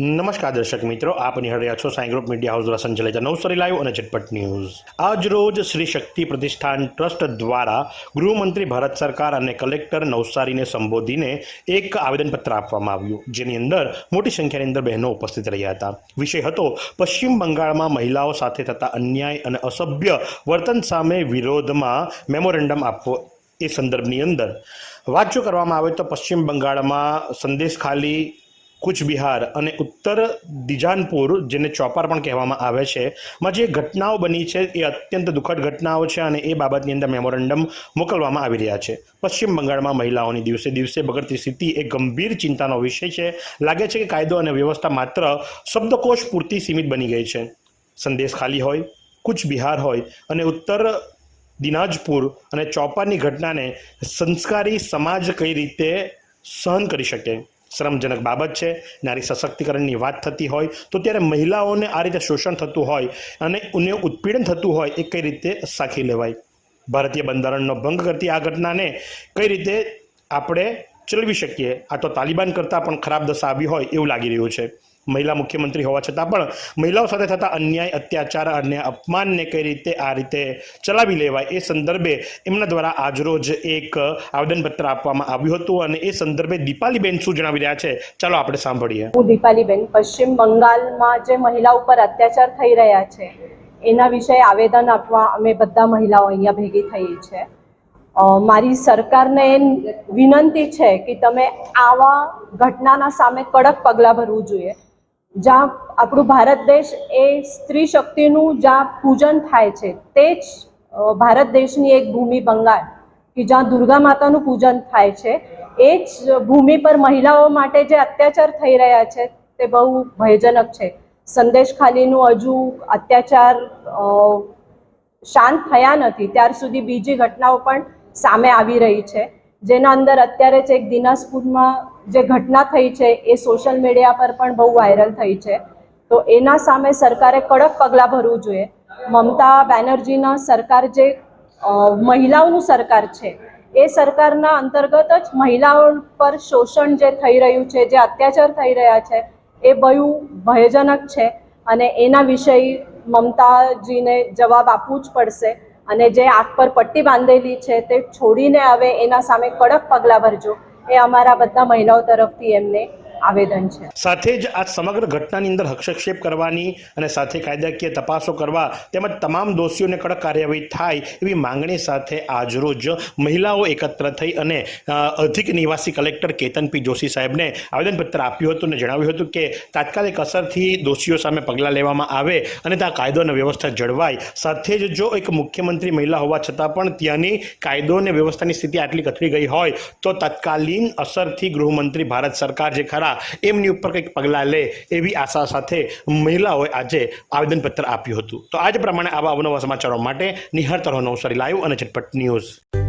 નમસ્કાર દર્શક મિત્રો, આપ નિહાળી રહ્યા છો સાઈ ગ્રુપ મીડિયા હાઉસ દ્વારા સંચાલિત નવસારી લાઈવ અને ઝટપટ ન્યૂઝ. આજ રોજ શ્રી શક્તિ પ્રતિષ્ઠાન ટ્રસ્ટ દ્વારા ગૃહમંત્રી ભારત સરકાર અને કલેક્ટર નવસારીને સંબોધીને એક આવેદનપત્ર આપવામાં આવ્યું, જેની અંદર મોટી સંખ્યાની અંદર બહેનો ઉપસ્થિત રહ્યા હતા. વિષય હતો, પશ્ચિમ બંગાળમાં મહિલાઓ સાથે થતા અન્યાય અને અસભ્ય વર્તન સામે વિરોધમાં મેમોરેન્ડમ આપવો એ સંદર્ભની અંદર. વાત જો કરવામાં આવે તો પશ્ચિમ બંગાળમાં સંદેશ ખાલી કૂચબિહાર અને ઉત્તર દિજાનપુર, જેને ચોપાર પણ કહેવામાં આવે છે, માં જે ઘટનાઓ બની છે એ અત્યંત દુઃખદ ઘટનાઓ છે અને એ બાબતની અંદર મેમોરેન્ડમ મોકલવામાં આવી રહ્યા છે. પશ્ચિમ બંગાળમાં મહિલાઓની દિવસે દિવસે બગડતી સ્થિતિ એ ગંભીર ચિંતાનો વિષય છે. લાગે છે કે કાયદો અને વ્યવસ્થા માત્ર શબ્દકોશ પૂરતી સીમિત બની ગઈ છે. સંદેશ ખાલી હોય, કૂચબિહાર હોય અને ઉત્તર દિનાજપુર અને ચોપારની ઘટનાને સંસ્કારી સમાજ કઈ રીતે સહન કરી શકે? શરમજનક બાબત છે, નારી સશક્તિકરણની વાત થતી હોય, તો ત્યારે મહિલાઓને આ રીતે શોષણ થતું હોય અને એને ઉત્પીડન થતું હોય એ કઈ રીતે સાખી લેવાય? ભારતીય બંધારણનો ભંગ કરતી આ ઘટનાને કઈ રીતે આપણે ચલાવી શકીએ? આ તો તાલિબાન કરતાં પણ ખરાબ દશા આવી હોય એવું લાગી રહ્યું છે. મહિલા મુખ્યમંત્રી હોવા છતાં પણ મહિલાઓ સાથે થતા અન્યાય, અત્યાચાર અને અપમાનને કઈ રીતે આ રીતે ચલાવી લેવાય એ સંદર્ભે એમના દ્વારા આજરોજ એક આવેદનપત્ર આપવામાં આવ્યું હતું અને એ સંદર્ભે દીપાલીબેન શું જણાવી રહ્યા છે? ચાલો આપણે સાંભળીએ. હું દીપાલીબેન, પશ્ચિમ બંગાળમાં જે મહિલા ઉપર અત્યાચાર થઈ રહ્યા છે, એના વિશે આવેદન આપવા અમે બધા મહિલાઓ અહીંયા ભેગી થઈ છે મારી સરકારને વિનંતી છે કે તમે આવા ઘટનાના સામે કડક પગલાં ભરવું જોઈએ. જ્યાં આપણું ભારત દેશ એ સ્ત્રી શક્તિનું જ્યાં પૂજન થાય છે, તે જ ભારત દેશની એક ભૂમિ બંગાળ, કે જ્યાં દુર્ગા માતાનું પૂજન થાય છે. એ જ ભૂમિ પર મહિલાઓ માટે જે અત્યાચાર થઈ રહ્યા છે, તે બહુ ભયજનક છે. સંદેશ ખાલીનું હજુ અત્યાચાર શાંત થયા નથી. ત્યાર સુધી બીજી ઘટનાઓ પણ સામે આવી રહી છે. જેના અંદર અત્યારે જ એક દિનાજપુરમાં જે ઘટના થઈ છે એ સોશિયલ મીડિયા પર પણ બહુ વાયરલ થઈ છે. તો એના સામે સરકારે કડક પગલાં ભરવું જોઈએ. મમતા બેનર્જીના સરકાર જે મહિલાઓનું સરકાર છે, એ સરકારના અંતર્ગત જ મહિલાઓ પર શોષણ જે થઈ રહ્યું છે, જે અત્યાચાર થઈ રહ્યા છે, એ બહુ ભયજનક છે. અને એના વિષય મમતાજીને જવાબ આપવું જ પડશે. અને જે આંખ પર પટ્ટી બાંધેલી છે તે છોડીને હવે એના સામે કડક પગલાં ભરજો. એ અમારા બધા મહિલાઓ તરફથી એમને આવેદન છે. સાથે જ આ સમગ્ર ઘટનાની અંદર હસ્તક્ષેપ કરવાની અને સાથે કાયદાકીય તપાસો કરવા તેમજ તમામ દોષીઓને કડક કાર્યવાહી થાય એવી માંગણી સાથે આજરોજ મહિલાઓ એકત્ર થઈ અને અધિક નિવાસી કલેક્ટર કેતન પી જોશી સાહેબને આવેદનપત્ર આપ્યું હતું અને જણાવ્યું હતું કે તાત્કાલિક અસરથી દોષીઓ સામે પગલાં લેવામાં આવે અને ત્યાં કાયદો અને વ્યવસ્થા જળવાય. સાથે જ જો એક મુખ્યમંત્રી મહિલા હોવા છતાં પણ ત્યાંની કાયદો અને વ્યવસ્થાની સ્થિતિ આટલી કથળી ગઈ હોય તો તત્કાલીન અસરથી ગૃહમંત્રી ભારત સરકાર જે ખરા એમની ઉપર કંઈક પગલાં લે એવી આશા સાથે મહિલાઓએ આજે આવેદનપત્ર આપ્યું હતું. તો આજ પ્રમાણે આવા અવનવા સમાચારો માટે નિહાર રહો નવસારી લાઈવ અને ચટપટ ન્યૂઝ.